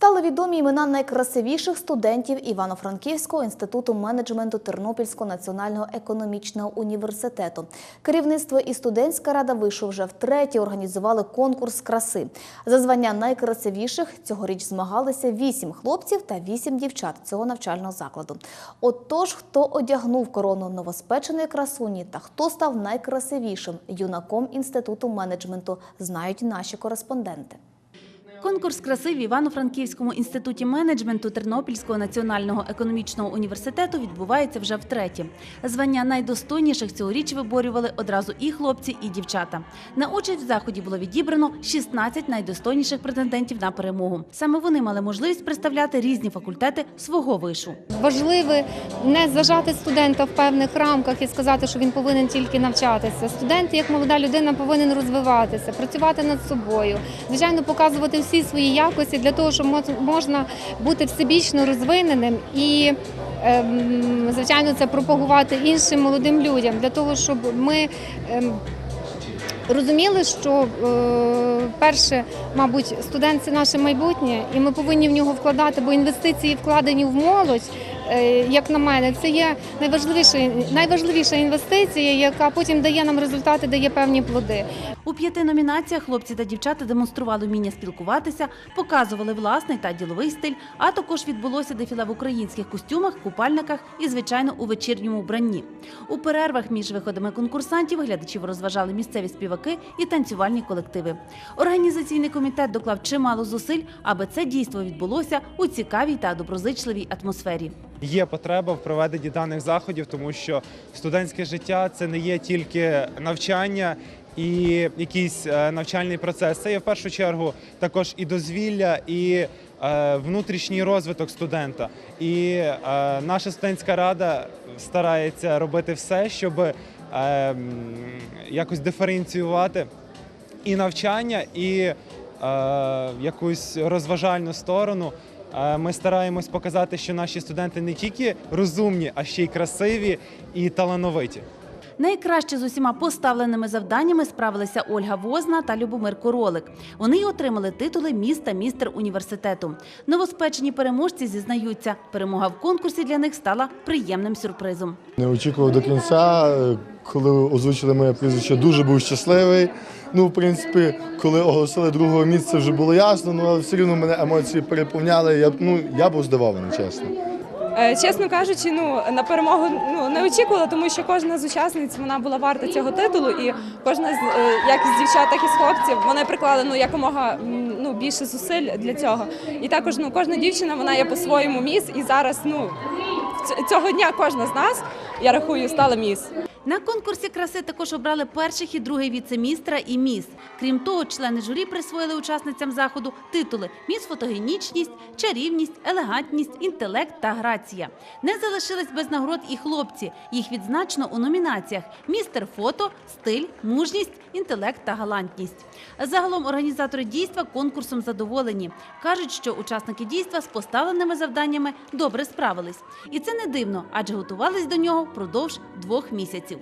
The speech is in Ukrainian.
Стали відомі імена найкрасивіших студентів Івано-Франківського інституту менеджменту Тернопільського національного економічного університету. Керівництво і студентська рада вишу вже втретє організували конкурс краси. За звання найкрасивіших цьогоріч змагалися вісім хлопців та вісім дівчат цього навчального закладу. Отож, хто одягнув корону новоспеченої красуні та хто став найкрасивішим юнаком інституту менеджменту, знають наші кореспонденти. Конкурс краси в Івано-Франківському інституті менеджменту Тернопільського національного економічного університету відбувається вже втретє. Звання найдостойніших цьогоріч виборювали одразу і хлопці, і дівчата. На участь в заході було відібрано 16 найдостойніших претендентів на перемогу. Саме вони мали можливість представляти різні факультети свого вишу. Важливо не зажати студента в певних рамках і сказати, що він повинен тільки навчатися. Студент, як молода людина, повинен розвиватися, працювати над собою, звичайно, показувати всі свої якості для того, щоб мож- можна бути всебічно розвиненим і. ем, Звичайно, це пропагувати іншим молодим людям для того, щоб ми ем, розуміли, що е, перше, мабуть, студент це наше майбутнє, і ми повинні в нього вкладати, бо інвестиції вкладені в молодь, е, як на мене, це є найважливіша, найважливіша інвестиція, яка потім дає нам результати, дає певні плоди. У п'яти номінаціях хлопці та дівчата демонстрували вміння спілкуватися, показували власний та діловий стиль, а також відбулося дефіле в українських костюмах, купальниках і, звичайно, у вечірньому вбранні. У перервах між виходами конкурсантів глядачів розважали місцеві співаки і танцювальні колективи. Організаційний комітет доклав чимало зусиль, аби це дійство відбулося у цікавій та доброзичливій атмосфері. Є потреба в проведенні даних заходів, тому що студентське життя це не є тільки навчання і якийсь е, навчальний процес. Це є в першу чергу також і дозвілля, і е, внутрішній розвиток студента. І е, наша студентська рада старається робити все, щоб якось диференціювати і навчання, і якусь розважальну сторону. Ми стараємось показати, що наші студенти не тільки розумні, а ще й красиві і талановиті. Найкраще з усіма поставленими завданнями справилися Ольга Возна та Любомир Королик. Вони й отримали титули міс та містер університету. Новоспечені переможці зізнаються, перемога в конкурсі для них стала приємним сюрпризом. Не очікував до кінця. Коли озвучили моє прізвище, дуже був щасливий. Ну, в принципі, коли оголосили другого місця, вже було ясно, ну, але все рівно мене емоції переповняли. Я, ну, я був здивований, чесно. Е, Чесно кажучи, ну на перемогу ну не очікувала, тому що кожна з учасниць вона була варта цього титулу, і кожна з е, як з дівчат, так і з хлопців вони приклали ну якомога ну більше зусиль для цього. І також ну кожна дівчина вона є по-своєму міс, і зараз ну цього дня кожна з нас я рахую стала міс. На конкурсі краси також обрали перших і другий віце-містра і міс. Крім того, члени журі присвоїли учасницям заходу титули міс фотогенічність, чарівність, елегантність, інтелект та грація. Не залишились без нагород і хлопці. Їх відзначено у номінаціях містер фото, стиль, мужність, інтелект та галантність. Загалом організатори дійства конкурсом задоволені. кажуть, що учасники дійства з поставленими завданнями добре справились. І це не дивно, адже готувались до нього впродовж двох місяців.